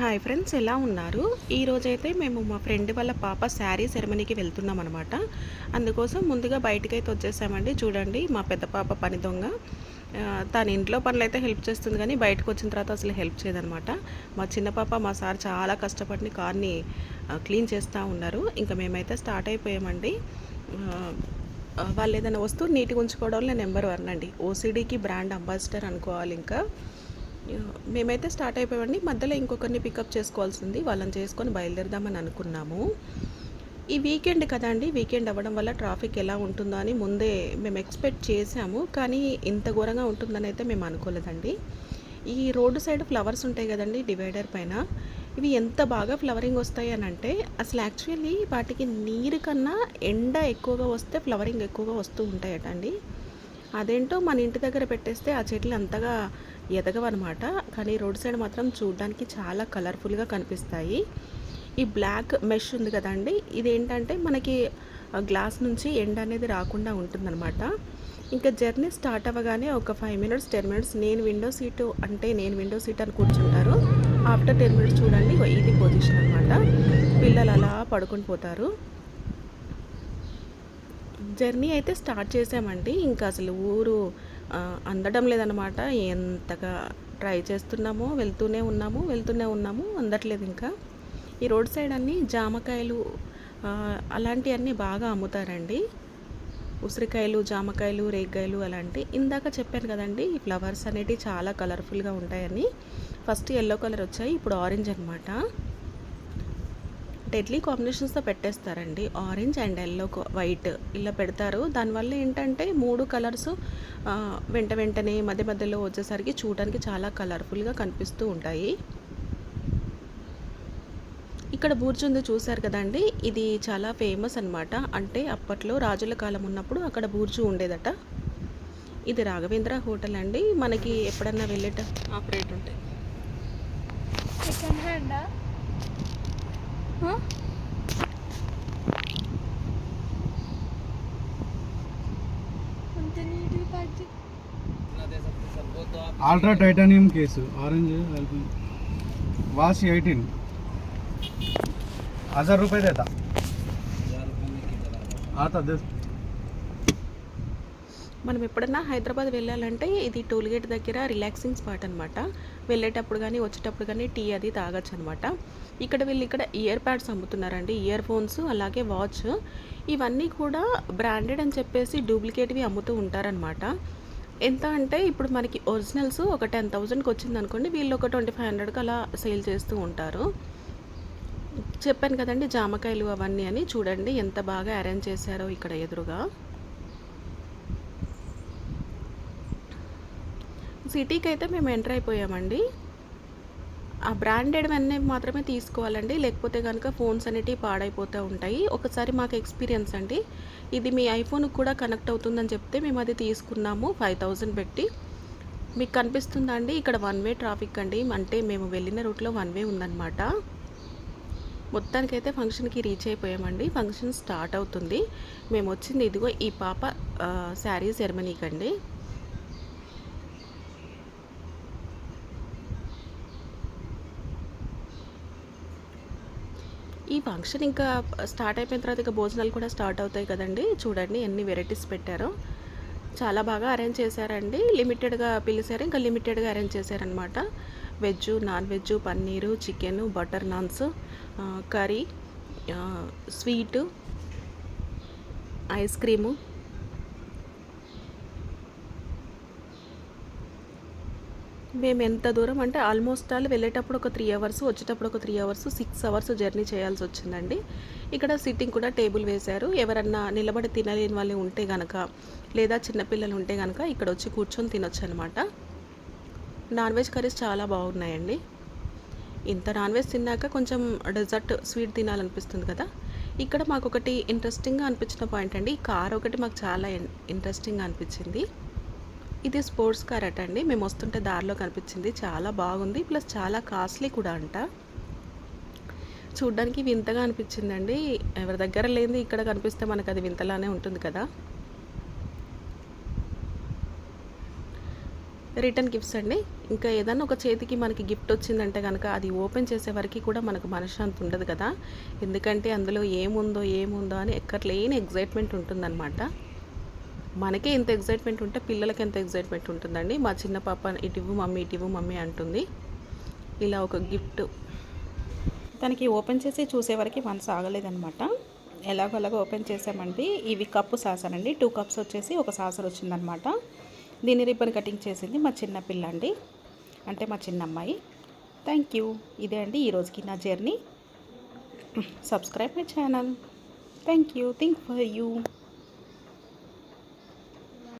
Hi friends ఎలా ఉన్నారు? ఈరోజైతే మేము మా ఫ్రెండ్ వాళ్ళ పాప శారీ సెరమనీకి వెళ్తున్నాం అనమాట అందుకోసం ముందుగా బయటకైతే వచ్చేసామండి. చూడండి మా పెద్ద పాప పని దొంగ. తన ఇంట్లో పనులు అయితే హెల్ప్ చేస్తుంది కానీ బయటకు వచ్చిన తర్వాత అసలు హెల్ప్ చేయదనమాట మా చిన్న పాప మా సార్ చాలా కష్టపడి కార్ని క్లీన్ చేస్తూ ఉన్నారు. ఇంకా మేమైతే స్టార్ట్ అయిపోయామండి. వాళ్ళు ఏదైనా వస్తువు నీట్గా ఉంచుకోవడంలో నెంబర్ వన్ అండి. ఓసిడీకి బ్రాండ్ అంబాసిడర్ అనుకోవాలి ఇంకా. మేమైతే స్టార్ట్ అయిపోయామండి. మధ్యలో ఇంకొకరిని పికప్ చేసుకోవాల్సింది. వాళ్ళని చేసుకొని బయలుదేరదామని అనుకున్నాము. ఈ వీకెండ్ కదండి వీకెండ్ అవ్వడం వల్ల ట్రాఫిక్ ఎలా ఉంటుందో అని ముందే మేము ఎక్స్పెక్ట్ చేసాము కానీ ఇంత ఘోరంగా ఉంటుందని అయితే మేము అనుకోలేదండి. ఈ రోడ్డు సైడ్ ఫ్లవర్స్ ఉంటాయి కదండి డివైడర్ పైన. ఇవి ఎంత బాగా ఫ్లవరింగ్ వస్తాయి అని అంటే అసలు యాక్చువల్లీ వాటికి నీరు కన్నా ఎండ ఎక్కువగా వస్తే ఫ్లవరింగ్ ఎక్కువగా వస్తూ ఉంటాయట అండి. అదేంటో మన ఇంటి దగ్గర పెట్టేస్తే ఆ చెట్లు అంతగా ఎదగవన్నమాట. కానీ రోడ్ సైడ్ మాత్రం చూడడానికి చాలా కలర్ఫుల్గా కనిపిస్తాయి. ఈ బ్లాక్ మెష్ ఉంది కదండి ఇదేంటంటే మనకి గ్లాస్ నుంచి ఎండ అనేది రాకుండా ఉంటుందన్నమాట. ఇంకా జర్నీ స్టార్ట్ అవ్వగానే ఒక ఫైవ్ మినిట్స్ టెన్ మినిట్స్ నేను విండో సీటు అంటే నేను విండో సీట్ అని కూర్చుంటారు. ఆఫ్టర్ టెన్ మినిట్స్ చూడండి ఇది పొజిషన్ అనమాట పిల్లలు అలా పడుకొని పోతారు. జర్నీ అయితే స్టార్ట్ చేసామండి. ఇంకా అసలు ఊరు అందడం లేదనమాట ఎంతగా ట్రై చేస్తున్నామో వెళ్తూనే ఉన్నాము వెళ్తూనే ఉన్నాము అందట్లేదు ఇంకా. ఈ రోడ్ సైడ్ అన్నీ జామకాయలు అలాంటివన్నీ బాగా అమ్ముతారండి. ఉసిరికాయలు జామకాయలు రేగ్గాయలు అలాంటి. ఇందాక చెప్పాను కదండి ఈ ఫ్లవర్స్ అనేటివి చాలా కలర్ఫుల్గా ఉంటాయని. ఫస్ట్ ఎల్లో కలర్ వచ్చాయి ఇప్పుడు ఆరెంజ్ అనమాట డెడ్లీ కాంబినేషన్స్తో పెట్టేస్తారండి. ఆరెంజ్ అండ్ ఎల్లో వైట్ ఇలా పెడతారు. దానివల్ల ఏంటంటే మూడు కలర్స్ వెంట వెంటనే మధ్య మధ్యలో వచ్చేసరికి చూడడానికి చాలా కలర్ఫుల్గా కనిపిస్తూ ఉంటాయి. ఇక్కడ బూర్జు ఉంది చూశారు కదండి. ఇది చాలా ఫేమస్ అన్నమాట. అంటే అప్పట్లో రాజుల కాలం ఉన్నప్పుడు అక్కడ బూర్జు ఉండేదట. ఇది రాఘవేంద్ర హోటల్ అండి. మనకి ఎప్పుడన్నా వెళ్ళేట ఆపరేట్ ఉంటాయి. Second హ్యాండా ultra titanium case orange was eighteen हजार रुपये देता आता दे మనం ఎప్పుడన్నా హైదరాబాద్ వెళ్ళాలంటే ఇది టోల్ గేట్ దగ్గర రిలాక్సింగ్ స్పాట్ అనమాట వెళ్ళేటప్పుడు కానీ వచ్చేటప్పుడు కానీ టీ అది తాగొచ్చు అనమాట ఇక్కడ వీళ్ళు ఇక్కడ ఇయర్ ప్యాడ్స్ అమ్ముతున్నారండి ఇయర్ ఫోన్స్ అలాగే వాచ్ ఇవన్నీ కూడా బ్రాండెడ్ అని చెప్పేసి డూప్లికేట్వి అమ్ముతూ ఉంటారనమాట ఎంత అంటే ఇప్పుడు మనకి ఒరిజినల్స్ ఒక టెన్ థౌజండ్కి వచ్చింది అనుకోండి వీళ్ళు ఒక ట్వంటీ ఫైవ్ హండ్రెడ్కి అలా సేల్ చేస్తూ ఉంటారు. చెప్పాను కదండి జామకాయలు అవన్నీ అని. చూడండి ఎంత బాగా అరేంజ్ చేశారో ఇక్కడ ఎదురుగా. సిటీకి అయితే మేము ఎంటర్ అయిపోయామండి. ఆ బ్రాండెడ్ అన్నీ మాత్రమే తీసుకోవాలండి. లేకపోతే కనుక ఫోన్స్ అనేటివి పాడైపోతూ ఉంటాయి. ఒకసారి మాకు ఎక్స్పీరియన్స్ అండి. ఇది మీ ఐఫోన్ కూడా కనెక్ట్ అవుతుందని చెప్తే మేము అది తీసుకున్నాము ఫైవ్ థౌజండ్ పెట్టి. మీకు కనిపిస్తుందా అండి? ఇక్కడ వన్ వే ట్రాఫిక్ అండి. అంటే మేము వెళ్ళిన రూట్లో వన్ వే ఉందన్నమాట. మొత్తానికైతే ఫంక్షన్కి రీచ్ అయిపోయామండి. ఫంక్షన్ స్టార్ట్ అవుతుంది. మేము వచ్చింది ఇదిగో ఈ పాప శారీ సెరమనీకి అండి ఈ ఫంక్షన్ ఇంకా స్టార్ట్ అయిపోయిన తర్వాత ఇక భోజనాలు కూడా స్టార్ట్ అవుతాయి కదండి. చూడండి ఎన్ని వెరైటీస్ పెట్టారో. చాలా బాగా అరేంజ్ చేశారండి. లిమిటెడ్గా పిలిచారు ఇంకా లిమిటెడ్గా అరేంజ్ చేశారనమాట veg non veg paneer chicken butter naans curry sweet ice cream మేము ఎంత దూరం అంటే ఆల్మోస్ట్ ఆల్ వెళ్ళేటప్పుడు ఒక త్రీ అవర్స్ వచ్చేటప్పుడు ఒక three hours six hours journey చేయాల్సి వచ్చిందండి. ఇక్కడ సిట్టింగ్ కూడా టేబుల్ వేశారు. ఎవరన్నా నిలబడి తినలేని వాళ్ళు ఉంటే గనక లేదా చిన్నపిల్లలు ఉంటే గనక ఇక్కడ వచ్చి కూర్చొని తినొచ్చు అనమాట నాన్ వెజ్ కర్రీస్ చాలా బాగున్నాయండి. ఇంత నాన్ వెజ్ తిన్నాక కొంచెం డెజర్ట్ స్వీట్ తినాలనిపిస్తుంది కదా. ఇక్కడ మాకు ఒకటి ఇంట్రెస్టింగ్గా అనిపించిన పాయింట్ అండి. కార్ ఒకటి మాకు చాలా ఇంట్రెస్టింగ్గా అనిపించింది. ఇది స్పోర్ట్స్ కార్ అట అండి. మేము వస్తుంటే దారిలో కనిపించింది. చాలా బాగుంది. ప్లస్ చాలా కాస్ట్లీ కూడా అంట. చూడ్డానికి వింతగా అనిపించిందండి. ఎవరి దగ్గర లేనిది ఇక్కడ కనిపిస్తే మనకు అది వింతలానే ఉంటుంది కదా. రిటర్న్ గిఫ్ట్స్ అండి. ఇంకా ఏదైనా ఒక చేతికి మనకి గిఫ్ట్ వచ్చిందంటే కనుక అది ఓపెన్ చేసే వరకు కూడా మనకు మనశ్శాంతి ఉండదు కదా. ఎందుకంటే అందులో ఏముందో ఏముందో అని ఎక్కట్లేని ఎగ్జైట్మెంట్ ఉంటుందన్నమాట. మనకే ఇంత ఎగ్జైట్మెంట్ ఉంటే పిల్లలకి ఎంత ఎగ్జైట్మెంట్ ఉంటుందండి? మా చిన్న పాప ఇటివ్వు మమ్మీ ఇటివ్వు మమ్మీ అంటుంది. ఇలా ఒక గిఫ్ట్ తనకి ఓపెన్ చేసి చూసే వరకు మనసు ఆగలేదనమాట ఎలాగోలాగో ఓపెన్ చేసామండి ఇవి కప్పు అండి టూ కప్స్ వచ్చేసి ఒక సాసర్ వచ్చిందనమాట దీన్ని రిబ్బన్ కటింగ్ చేసింది మా చిన్న పిల్ల అండి అంటే మా చిన్న అమ్మాయి థ్యాంక్ యూ ఇదే అండి ఈరోజుకి నా journey subscribe my channel thank you think for you